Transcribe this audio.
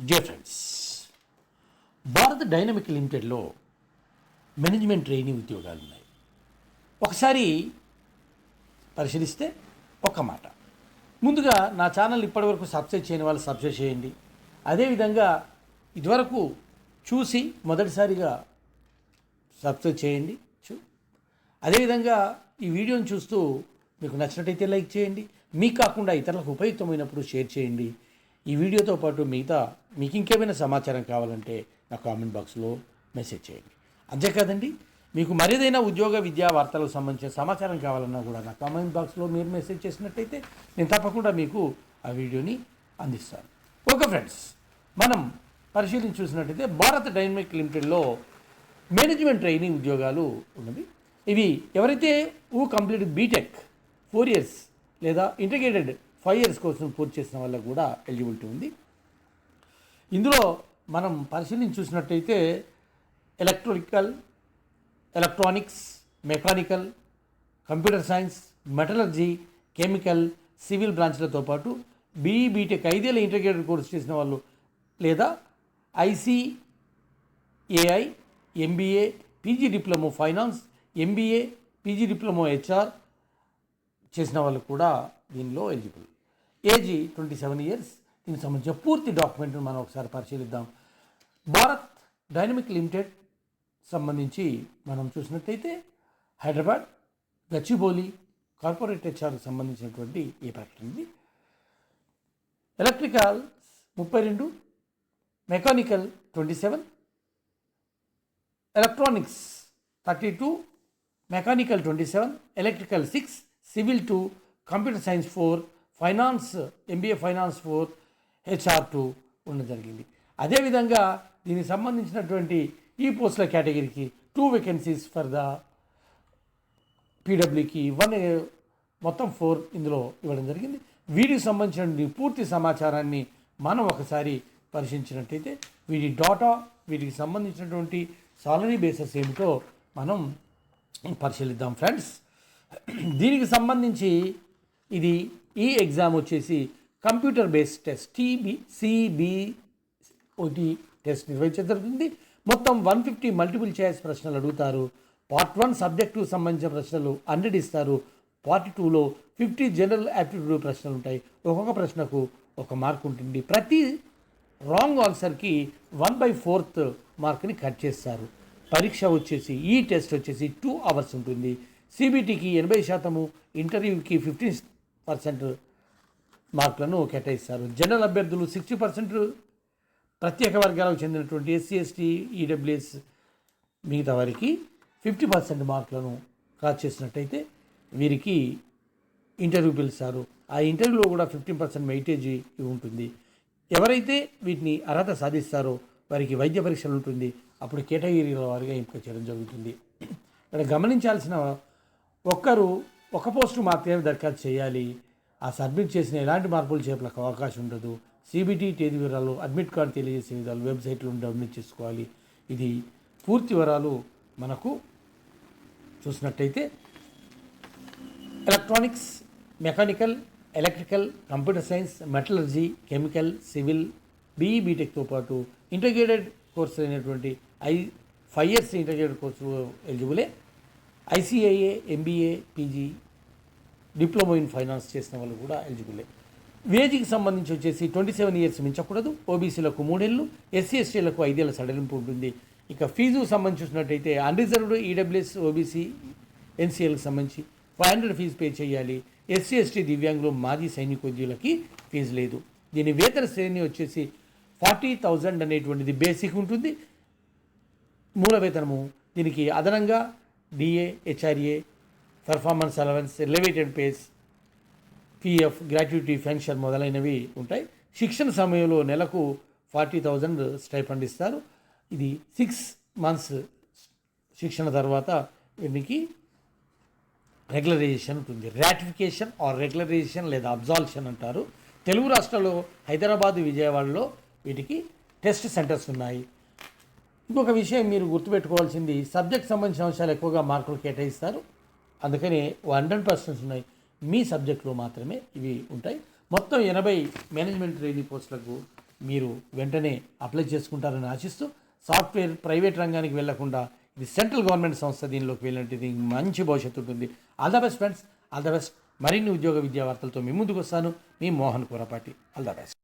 Dear friends Bharat dynamic లిమిటెడ్లో management training ఉద్యోగాలు ఉన్నాయి ఒకసారి పరిశీలిస్తే ఒక్క మాట. ముందుగా నా ఛానల్ ఇప్పటివరకు సబ్స్క్రైబ్ చేయని వాళ్ళు సబ్స్క్రైబ్ చేయండి. అదేవిధంగా ఇదివరకు చూసి మొదటిసారిగా సబ్స్క్రైబ్ చేయండి. చూ. అదేవిధంగా ఈ వీడియోని చూస్తూ మీకు నచ్చినట్టయితే లైక్ చేయండి. మీకు కాకుండా ఇతరులకు ఉపయుక్తమైనప్పుడు షేర్ చేయండి. ఈ వీడియోతో పాటు మిగతా మీకు ఇంకేమైనా సమాచారం కావాలంటే నా కామెంట్ బాక్స్లో మెసేజ్ చేయండి. అంతేకాదండి మీకు మరేదైనా ఉద్యోగ విద్యా వార్తలకు సంబంధించిన సమాచారం కావాలన్నా కూడా నా కామెంట్ బాక్స్లో మీరు మెసేజ్ చేసినట్టయితే నేను తప్పకుండా మీకు ఆ వీడియోని అందిస్తాను. ఓకే ఫ్రెండ్స్ మనం పరిశీలించి చూసినట్టయితే భారత్ డైనమిక్ లిమిటెడ్లో మేనేజ్మెంట్ ట్రైనింగ్ ఉద్యోగాలు ఉన్నవి. ఇవి ఎవరైతే ఊ complete B Tech four years లేదా ఇంటిగ్రేటెడ్ ఫైవ్ ఇయర్స్ కోసం పూర్తి చేసిన వల్ల కూడా ఎలిజిబిలిటీ ఉంది. ఇందులో మనం పరిశీలించి చూసినట్టయితే electrical electronics mechanical computer science metallurgy chemical civil బ్రాంచ్లతో పాటు బీఈ బీటెక్ ఐదేళ్ళ ఇంటిగ్రేటెడ్ కోర్స్ చేసిన వాళ్ళు లేదా ICAI MBA PG diploma finance MBA PG diploma HR చేసిన వాళ్ళు కూడా దీనిలో eligible. Age twenty seven years. దీనికి సంబంధించిన పూర్తి డాక్యుమెంట్ను మనం ఒకసారి పరిశీలిద్దాం. భారత్ డైనమిక్ లిమిటెడ్ సంబంధించి మనం చూసినట్టయితే హైదరాబాద్ గచ్చిబౌలి కార్పొరేట్ హెచ్ఆర్కి సంబంధించినటువంటి ఈ ప్రకటన ఇది. ఎలక్ట్రికల్ ముప్పై రెండు mechanical twenty seven electronics thirty two mechanical twenty seven electrical six civil two computer science four finance MBA finance four HR two ఉండడం జరిగింది. అదేవిధంగా దీనికి సంబంధించినటువంటి ఈ పోస్టుల కేటగిరీకి టూ వేకెన్సీస్ ఫర్ ద పీడబ్ల్యూకి వన్ మొత్తం ఫోర్ ఇందులో ఇవ్వడం జరిగింది. వీటికి సంబంధించిన పూర్తి సమాచారాన్ని మనం ఒకసారి పరిశీలించినట్టయితే వీటి డాటా వీటికి సంబంధించినటువంటి సాలరీ బేసెస్ ఏమిటో మనం పరిశీలిద్దాం ఫ్రెండ్స్ దీనికి సంబంధించి ఇది ఈ ఎగ్జామ్ వచ్చేసి కంప్యూటర్ బేస్డ్ టెస్ట్ టీబీ సిబిఓటి టెస్ట్ నిర్వహించడం జరుగుతుంది మొత్తం వన్ ఫిఫ్టీ మల్టిపుల్ చాయిస్ ప్రశ్నలు అడుగుతారు. పార్ట్ వన్ సబ్జెక్టు సంబంధించిన ప్రశ్నలు హండ్రెడ్ ఇస్తారు పార్ట్ టూలో ఫిఫ్టీ జనరల్ యాప్టిట్యూడ్ ప్రశ్నలు ఉంటాయి. ఒక్కొక్క ప్రశ్నకు ఒక మార్క్ ఉంటుంది. ప్రతి రాంగ్ ఆన్సర్కి వన్ బై ఫోర్త్ మార్క్ని కట్ చేస్తారు. పరీక్ష వచ్చేసి ఈ టెస్ట్ వచ్చేసి టూ అవర్స్ ఉంటుంది. సిబిటీకి ఎనభై శాతము ఇంటర్వ్యూకి ఫిఫ్టీన్ పర్సెంట్ మార్కులను కేటాయిస్తారు. జనరల్ అభ్యర్థులు సిక్స్టీ పర్సెంట్ ప్రత్యేక వర్గాలకు చెందినటువంటి ఎస్సీ ఎస్టీ ఈడబ్ల్యూఎస్ మిగతా వారికి ఫిఫ్టీ పర్సెంట్ మార్కులను కాచ్ చేసినట్టయితే వీరికి ఇంటర్వ్యూ పిలుస్తారు. ఆ ఇంటర్వ్యూలో కూడా ఫిఫ్టీన్ పర్సెంట్ వెయిటేజ్ ఉంటుంది. ఎవరైతే వీటిని అర్హత సాధిస్తారో వారికి వైద్య పరీక్షలు ఉంటుంది. అప్పుడు కేటగిరీల వారిగా ఎంపిక చేయడం జరుగుతుంది. ఇక్కడ గమనించాల్సిన ఒక్కరు ఒక పోస్టు మాత్రమే దరఖాస్తు చేయాలి. ఆ సబ్మిట్ చేసిన ఎలాంటి మార్పులు చేపలకు అవకాశం ఉండదు. సిబిటి తేదీ వివరాలు అడ్మిట్ కార్డు తెలియజేసే విధాలు వెబ్సైట్లో డౌన్లోడ్ చేసుకోవాలి. ఇది పూర్తి వివరాలు మనకు చూసినట్టయితే electronics mechanical electrical computer science metallurgy chemical civil BE బీటెక్తో పాటు ఇంటిగ్రేటెడ్ కోర్సు అయినటువంటి I five years integrated course ఎలిజిబులే. ICIA MBA PG diploma in finance చేసిన వాళ్ళు కూడా ఎలిజిబులే. వేజికి సంబంధించి వచ్చేసి ట్వంటీ సెవెన్ ఇయర్స్ మించకూడదు. ఓబీసీలకు మూడేళ్ళు ఎస్సీ ఎస్టీలకు ఐదేళ్ళ సడలింపు ఉంటుంది. ఇక ఫీజు సంబంధించి చూసినట్టయితే అన్రిజర్వ్డ్ ఈడబ్ల్యూఎస్ ఓబీసీ ఎన్సీఎల్కి సంబంధించి ఫైవ్ హండ్రెడ్ ఫీజు పే చేయాలి. ఎస్సీ ఎస్టీ దివ్యాంగులు మాజీ సైనికోద్యోగులకి ఫీజు లేదు. దీని వేతన శ్రేణి వచ్చేసి ఫార్టీ థౌజండ్ అనేటువంటిది బేసిక్ ఉంటుంది. మూల వేతనము దీనికి అదనంగా DA HRA performance allowance elevated pace PF gratuity pension మొదలైనవి ఉంటాయి. శిక్షణ సమయంలో నెలకు ఫార్టీ థౌజండ్ స్టైఫండ్ ఇస్తారు. ఇది సిక్స్ మంత్స్ శిక్షణ తర్వాత వీరికి రెగ్యులరైజేషన్ ఉంటుంది. రాటిఫికేషన్ ఆర్ రెగ్యులరైజేషన్ లేదా అబ్జాల్షన్ అంటారు. తెలుగు రాష్ట్రాల్లో హైదరాబాద్ విజయవాడలో వీటికి టెస్ట్ సెంటర్స్ ఉన్నాయి. ఇంకొక విషయం మీరు గుర్తుపెట్టుకోవాల్సింది సబ్జెక్ట్ సంబంధించిన అంశాలు ఎక్కువగా మార్కులు కేటాయిస్తారు. అందుకని హండ్రెడ్ పర్సెంట్స్ ఉన్నాయి. మీ సబ్జెక్టులో మాత్రమే ఇవి ఉంటాయి. మొత్తం ఎనభై మేనేజ్మెంట్ ట్రైనింగ్ పోస్టులకు మీరు వెంటనే అప్లై చేసుకుంటారని ఆశిస్తూ సాఫ్ట్వేర్ ప్రైవేట్ రంగానికి వెళ్ళకుండా ఇది సెంట్రల్ గవర్నమెంట్ సంస్థ దీనిలోకి వెళ్ళినట్టు దీనికి మంచి భవిష్యత్తు ఉంటుంది. All the best friends. All the best. మరిన్ని ఉద్యోగ విద్యా వార్తలతో మీ ముందుకు వస్తాను. మీ Mohan Kurapati. All the best.